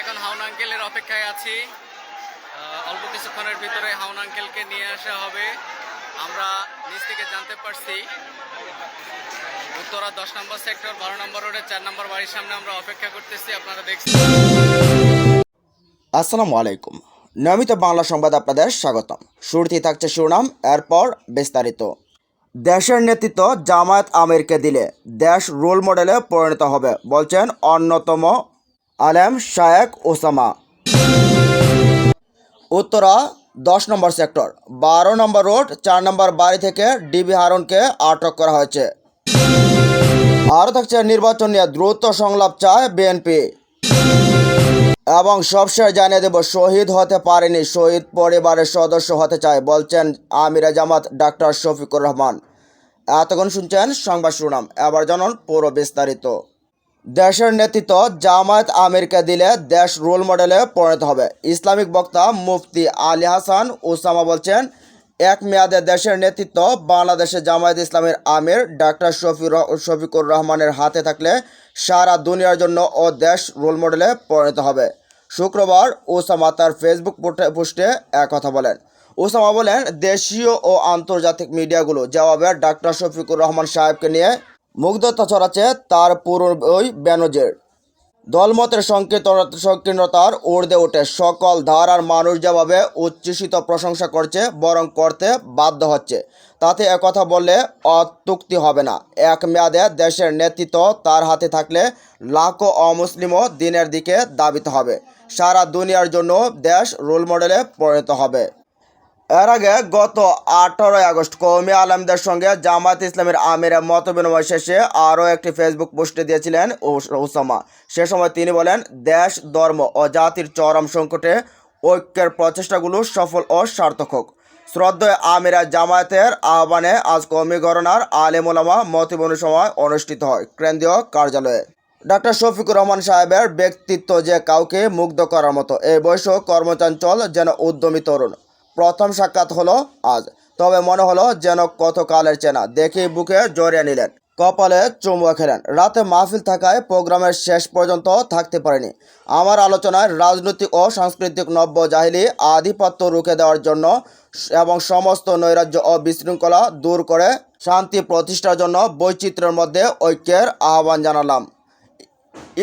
এখন হাউন আঙ্কেলের অপেক্ষায় আছি। অল্প কিছুক্ষণের ভিতরে হাউন আঙ্কেলকে নিয়ে আসা হবে। আমরা নিচ থেকে জানতে পারছি, উত্তরা দশ নম্বর সেক্টর, বারো নম্বর রোডের চার নম্বর বাড়ির সামনে আমরা অপেক্ষা করতেছি, আপনারা দেখছেন। আসসালামু আলাইকুম। নিয়মিত বাংলা সংবাদ আপনাদের স্বাগতম। শুরুতেই থাকছে শিরোনাম, এরপর বিস্তারিত। দেশের নেতৃত্ব জামায়াত আমিরকে দিলে দেশ রোল মডেলে পরিণত হবে, বলছেন অন্যতম আলেম শায়েক ওসামা। উত্তরা, দশ নম্বর সেক্টর। বারো নম্বর রোড, চার নম্বর বাড়ি থেকে ডিবি হারনকে আটক করা হয়েছে। আরও থাকছে নির্বাচন নিয়ে দ্রুত সংলাপ চায় বিএনপি। এবং সবশেষ জানিয়ে দেব, শহীদ হতে পারেনি, শহীদ পরিবারের সদস্য হতে চায়, বলছেন আমিরা জামাত ডাক্তার শফিকুর রহমান। এতক্ষণ শুনছেন সংবাদ শিরোনাম। এবার জানুন পুরো বিস্তারিত। দেশের নেতৃত্ব জামায়াত আমেরিকা দিলে দেশ রোল মডেলে পরিণত হবে। ইসলামিক বক্তা মুফতি আলী হাসান ওসামা বলছেন, এক মেয়াদে দেশের নেতৃত্ব বাংলাদেশে জামায়াত ইসলামের আমির ডাক্তার শফির শফিকুর রহমানের হাতে থাকলে সারা দুনিয়ার জন্য ও দেশ রোল মডেলে পরিণত হবে। শুক্রবার ওসামা তার ফেসবুক পোস্টে এক কথা বলেন। ওসামা বলেন, দেশীয় ও আন্তর্জাতিক মিডিয়াগুলো জবাবে ডাক্তার শফিকুর রহমান সাহেবকে নিয়ে মুগ্ধতা ছড়াচ্ছে তার পুরো ওই ব্যানজের দলমতের সংকীর্ণ সংকীর্ণতার ঊর্ধ্বে ওঠে সকল ধারার মানুষ যেভাবে উচ্ছ্বসিত প্রশংসা করছে, বরং করতে বাধ্য হচ্ছে, তাতে একথা বললে অত্যুক্তি হবে না। এক মেয়াদে দেশের নেতৃত্ব তার হাতে থাকলে লাখো অমুসলিমও দিনের দিকে দাবিত হবে। সারা দুনিয়ার জন্য দেশ রোল মডেলে পরিণত হবে। এর আগে গত আঠারোই আগস্ট কৌমি আলমদের সঙ্গে জামাত ইসলামের আমিরের মত বিনিময় শেষে আরও একটি ফেসবুক পোস্টে দিয়েছিলেন ওস- ওসামা সে সময় তিনি বলেন, দেশ, ধর্ম ও জাতির চরম সংকটে ঐক্যের প্রচেষ্টাগুলো সফল ও সার্থক হোক। শ্রদ্ধেয় আমিরা জামায়াতের আহ্বানে আজ কৌমি গণনার আলেমুলামা মত বিনিময় সময় অনুষ্ঠিত হয় কেন্দ্রীয় কার্যালয়ে। ডাক্তার শফিকুর রহমান সাহেবের ব্যক্তিত্ব যে কাউকে মুগ্ধ করার মতো এই বৈঠক কর্মচাঞ্চল যেন উদ্যমী তরুণ। প্রথম সাক্ষাৎ হলো আজ। তবে মনে হলো যেন কতকালের চেনা। দেখে বুকে জড়িয়ে নিলেন। কপালে চুমুয়া খেলেন। রাতে মাহফিল থাকায় প্রোগ্রামের শেষ পর্যন্ত থাকতে পারেনি। আমার আলোচনায় রাজনৈতিক ও সাংস্কৃতিক নব্য জাহিলি, আধিপত্য রুখে দেওয়ার জন্য এবং সমস্ত নৈরাজ্য ও বিশৃঙ্খলা দূর করে শান্তি প্রতিষ্ঠার জন্য বৈচিত্র্যের মধ্যে ঐক্যের আহ্বান জানালাম।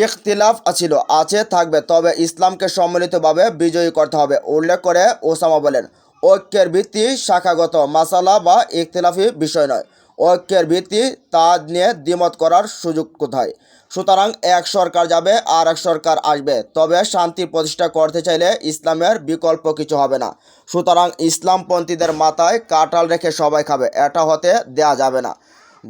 ইখতিলাফ ছিল, আছে, থাকবে। তবে ইসলামকে সম্মিলিতভাবে বিজয়ী করতে হবে, উল্লেখ করে ওসামা বলেন। ঐক্যের ভিত্তি শাখাগত মাসালা বা ইখতলাফি বিষয় নয়। ঐক্যের ভিত্তি তা নিয়ে দ্বিমত করার সুযোগ কোথায়? সুতরাং এক সরকার যাবে আর এক সরকার আসবে। তবে শান্তি প্রতিষ্ঠা করতে চাইলে ইসলামের বিকল্প কিছু হবে না। সুতরাং ইসলামপন্থীদের মাথায় কাটাল রেখে সবাই খাবে, এটা হতে দেয়া যাবে না।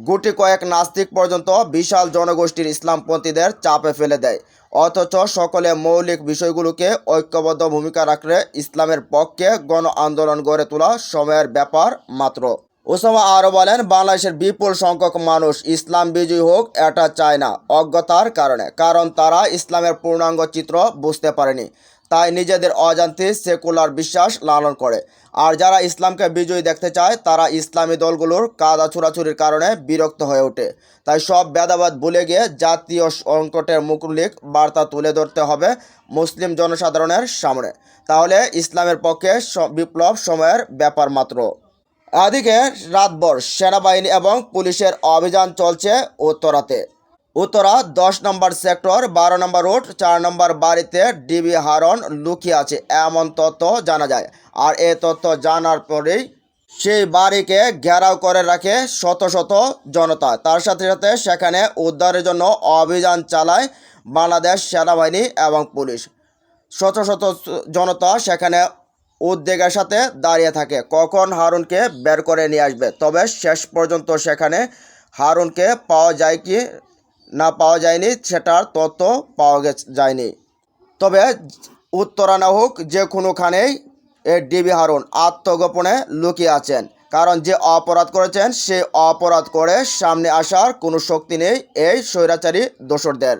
গুটি কয়েক নাস্তিক পর্যন্ত বিশাল জনগোষ্ঠীর ইসলামপন্থীদের চাপে ফেলে দেয়। অথচ সকলে মৌলিক বিষয়গুলোকে ঐক্যবদ্ধ ভূমিকা রাখলে ইসলামের পক্ষে গণ আন্দোলন গড়ে তোলা সময়ের ব্যাপার মাত্র। ওসামা আরও বলেন, বাংলাদেশের বিপুল সংখ্যক মানুষ ইসলাম বিজয়ী হোক, এটা চায় না, অজ্ঞতার কারণে, কারণ তারা ইসলামের পূর্ণাঙ্গ চিত্র বুঝতে পারেনি। তাই নিজেদের অজান্তে সেকুলার বিশ্বাস লালন করে। আর যারা ইসলামকে বিজয়ী দেখতে চায়, তারা ইসলামী দলগুলোর কাদা ছুড়াছুরির কারণে বিরক্ত হয়ে ওঠে। তাই সব ভেদাবাদ ভুলে গিয়ে জাতীয় সংকটের মুকুলিক বার্তা তুলে ধরতে হবে মুসলিম জনসাধারণের সামনে। তাহলে ইসলামের পক্ষে বিপ্লব সময়ের ব্যাপার মাত্র। এদিকে রাতভর সেনাবাহিনী এবং পুলিশের অভিযান চলছে উত্তরাতে। উত্তরা দশ নম্বর সেক্টর, বারো নম্বর রোড, চার নম্বর বাড়িতে ডিবি হারন লুকিয়ে আছে। এমন তথ্য জানা যায়। আর এ তথ্য জানার পরেই সেই বাড়িকে ঘেরাও করে রাখে শত শত জনতা। তার সাথে সাথে সেখানে উদ্ধারের জন্য অভিযান চালায় বাংলাদেশ সেনাবাহিনী এবং পুলিশ। শত শত জনতা সেখানে উদ্বেগের সাথে দাঁড়িয়ে থাকে। কখন হারুনকে বের করে নিয়ে আসবে? তবে শেষ পর্যন্ত সেখানে হারুনকে পাওয়া যায় কি না পাওয়া যায়নি, সেটার তথ্য পাওয়া গে যায়নি। তবে উত্তরা না হোক, যে কোনোখানেই এ ডিবি হারুন আত্মগোপনে লুকিয়ে আছেন। কারণ যে অপরাধ করেছেন, সে অপরাধ করে সামনে আসার কোনো শক্তি নেই এই স্বৈরাচারী দোসরদের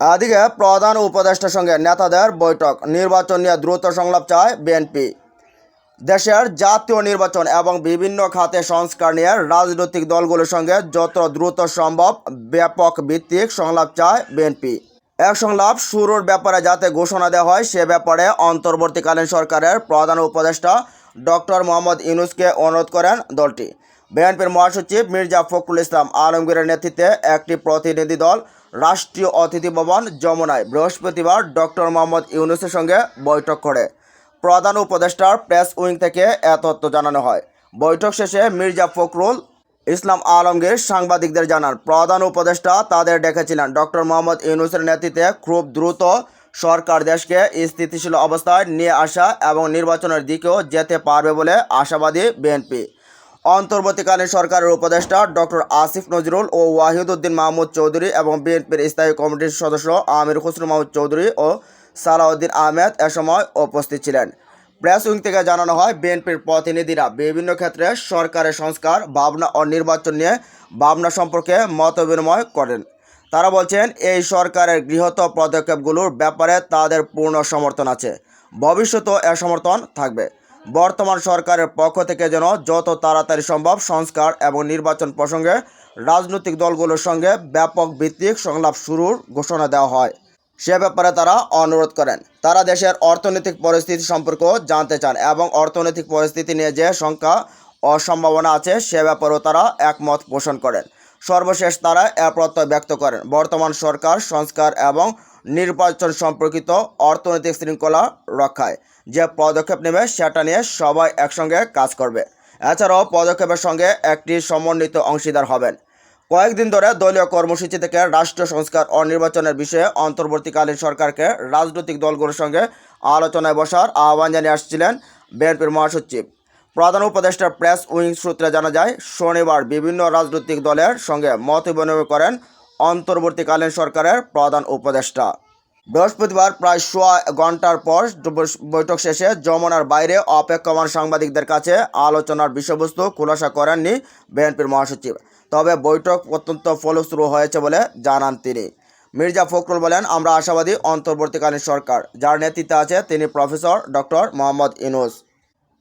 এদিকে প্রধান উপদেষ্টার সঙ্গে নেতাদের বৈঠক, নির্বাচন নিয়ে দ্রুত সংলাপ চায় বিএনপি। দেশের জাতীয় নির্বাচন এবং বিভিন্ন খাতে সংস্কার নিয়ে রাজনৈতিক দলগুলোর সঙ্গে যত দ্রুত সম্ভব ব্যাপক ভিত্তিক সংলাপ চায় বিএনপি। এক সংলাপ শুরুর ব্যাপারে যাতে ঘোষণা দেওয়া হয়, সে ব্যাপারে অন্তর্বর্তীকালীন সরকারের প্রধান উপদেষ্টা ডক্টর মোহাম্মদ ইউনুসকে অনুরোধ করেন দলটি। বিএনপির মহাসচিব মির্জা ফখরুল ইসলাম আলমগীরের নেতৃত্বে একটি প্রতিনিধি দল, রাষ্ট্রীয় অতিথি ভবন যমুনায় বৃহস্পতিবার ডক্টর মোহাম্মদ ইউনুসের সঙ্গে বৈঠক করে। প্রধান উপদেষ্টার প্রেস উইং থেকে এ তথ্য জানানো হয়। বৈঠক শেষে মির্জা ফখরুল ইসলাম আলমগীর সাংবাদিকদের জানান, প্রধান উপদেষ্টা তাদের ডেকেছিলেন। ডক্টর মোহাম্মদ ইউনুসের নেতৃত্বে খুব দ্রুত সরকার দেশকে স্থিতিশীল অবস্থায় নিয়ে আসা এবং নির্বাচনের দিকেও যেতে পারবে বলে আশাবাদী বিএনপি। অন্তর্বর্তীকালীন সরকারের উপদেষ্টা ডক্টর আসিফ নজরুল ও ওয়াহিদুদ্দিন মাহমুদ চৌধুরী এবং বিএনপির স্থায়ী কমিটির সদস্য আমির খসরু মাহমুদ চৌধুরী ও সালাউদ্দিন আহমেদ এ সময় উপস্থিত ছিলেন। প্রেস উইং থেকে জানানো হয়, বিএনপির প্রতিনিধিরা বিভিন্ন ক্ষেত্রে সরকারের সংস্কার, ভাবনা ও নির্বাচন নিয়ে ভাবনা সম্পর্কে মত বিনিময় করেন। তারা বলছেন, এই সরকারের গৃহীত পদক্ষেপগুলোর ব্যাপারে তাদের পূর্ণ সমর্থন আছে। ভবিষ্যতেও এ সমর্থন থাকবে। বর্তমান সরকারের পক্ষ থেকে যেন যত তাড়াতাড়ি সম্ভব সংস্কার এবং নির্বাচন প্রসঙ্গে রাজনৈতিক দলগুলোর সঙ্গে ব্যাপক ভিত্তিক সংলাপ শুরুর ঘোষণা দেওয়া হয়। সে ব্যাপারে তারা অনুরোধ করেন। তারা দেশের অর্থনৈতিক পরিস্থিতি সম্পর্কেও জানতে চান এবং অর্থনৈতিক পরিস্থিতি নিয়ে যে সংখ্যা অসম্ভাবনা আছে, সে ব্যাপারেও তারা একমত পোষণ করেন। সর্বশেষ তারা এ প্রত্যয় ব্যক্ত করেন। বর্তমান সরকার সংস্কার এবং নির্বাচন সম্পর্কিত অর্থনৈতিক শৃঙ্খলা রক্ষায় যে পদক্ষেপ নেবে, সেটা নিয়ে সবাই একসঙ্গে কাজ করবে। এছাড়াও পদক্ষেপের সঙ্গে একটি সমন্বিত অংশীদার হবেন। কয়েকদিন ধরে দলীয় কর্মসূচি থেকে রাষ্ট্রীয় সংস্কার ও নির্বাচনের বিষয়ে অন্তর্বর্তীকালীন সরকারকে রাজনৈতিক দলগুলোর সঙ্গে আলোচনায় বসার আহ্বান জানিয়ে আসছিলেন বিএনপির মহাসচিব। প্রধান উপদেষ্টার প্রেস উইং সূত্রে জানা যায়, শনিবার বিভিন্ন রাজনৈতিক দলের সঙ্গে মত বিনিময় করেন অন্তর্বর্তীকালীন সরকারের প্রধান উপদেষ্টা। বৃহস্পতিবার প্রায় সোয়া ঘণ্টার পর বৈঠক শেষে যমুনার বাইরে অপেক্ষমান সাংবাদিকদের কাছে আলোচনার বিষয়বস্তু খুলাসা করেননি বিএনপির মহাসচিব। তবে বৈঠক অত্যন্ত ফলপ্রসূ হয়েছে বলে জানান তিনি। মির্জা ফখরুল বলেন, আমরা আশাবাদী অন্তর্বর্তীকালীন সরকার। যার নেতৃত্বে আছে তিনি প্রফেসর ডক্টর মোহাম্মদ ইনুস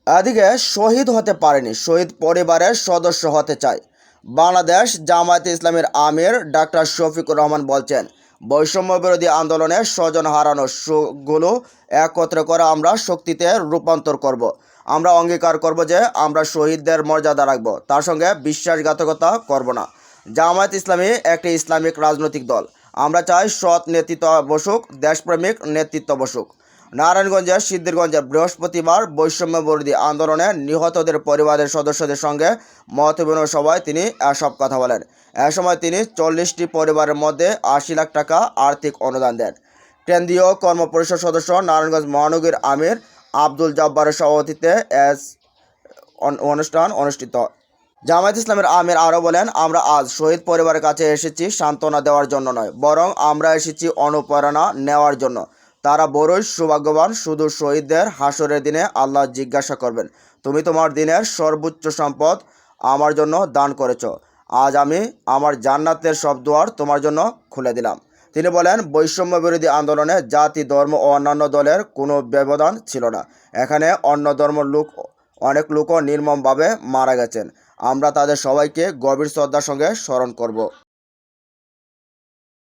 এদিকে শহীদ হতে পারেনি, শহীদ পরিবারের সদস্য হতে চায়। বাংলাদেশ জামায়াতে ইসলামের আমির ডাক্তার শফিকুর রহমান বলছেন বৈষম্য বিরোধী আন্দোলনে স্বজন হারানো সুখগুলো একত্রে করে আমরা শক্তিতে রূপান্তর করব। আমরা অঙ্গীকার করব যে আমরা শহীদদের মর্যাদা রাখব, তার সঙ্গে বিশ্বাসঘাতকতা করব না। জামায়াত ইসলামী একটি ইসলামিক রাজনৈতিক দল। আমরা চাই সৎ নেতৃত্ব বসুক, দেশপ্রেমিক নেতৃত্ব বসুক। নারায়ণগঞ্জের সিদ্ধিরগঞ্জে বৃহস্পতিবার বৈষম্য বিরোধী আন্দোলনে নিহতদের পরিবারের সদস্যদের সঙ্গে মত বিনিময় সভায় তিনি এসব কথা বলেন। এ সময় তিনি চল্লিশটি পরিবারের মধ্যে আশি লাখ টাকা আর্থিক অনুদান দেন। কেন্দ্রীয় কর্মপরিষদ সদস্য নারায়ণগঞ্জ মহানগরীর আমির আব্দুল জব্বারের সভাপতিত্বে এস অনুষ্ঠান অনুষ্ঠিত। জামায়াত ইসলামের আমির আরও বলেন, আমরা আজ শহীদ পরিবারের কাছে এসেছি সান্ত্বনা দেওয়ার জন্য নয়, বরং আমরা এসেছি অনুপ্রেরণা নেওয়ার জন্য। তারা বড়ই সৌভাগ্যবান শুধু শহীদদের হাসরের দিনে আল্লাহ জিজ্ঞাসা করবেন, তুমি তোমার দিনের সর্বোচ্চ সম্পদ আমার জন্য দান করেছ। আজ আমি আমার জান্নাতের সব দুয়ার তোমার জন্য খুলে দিলাম। তিনি বলেন, বৈষম্য বিরোধী আন্দোলনে জাতি, ধর্ম ও অন্যান্য দলের কোনো ব্যবধান ছিল না। এখানে অন্য ধর্ম লোক, অনেক লোকও নির্মমভাবে মারা গেছেন। আমরা তাদের সবাইকে গভীর শ্রদ্ধার সঙ্গে স্মরণ করব।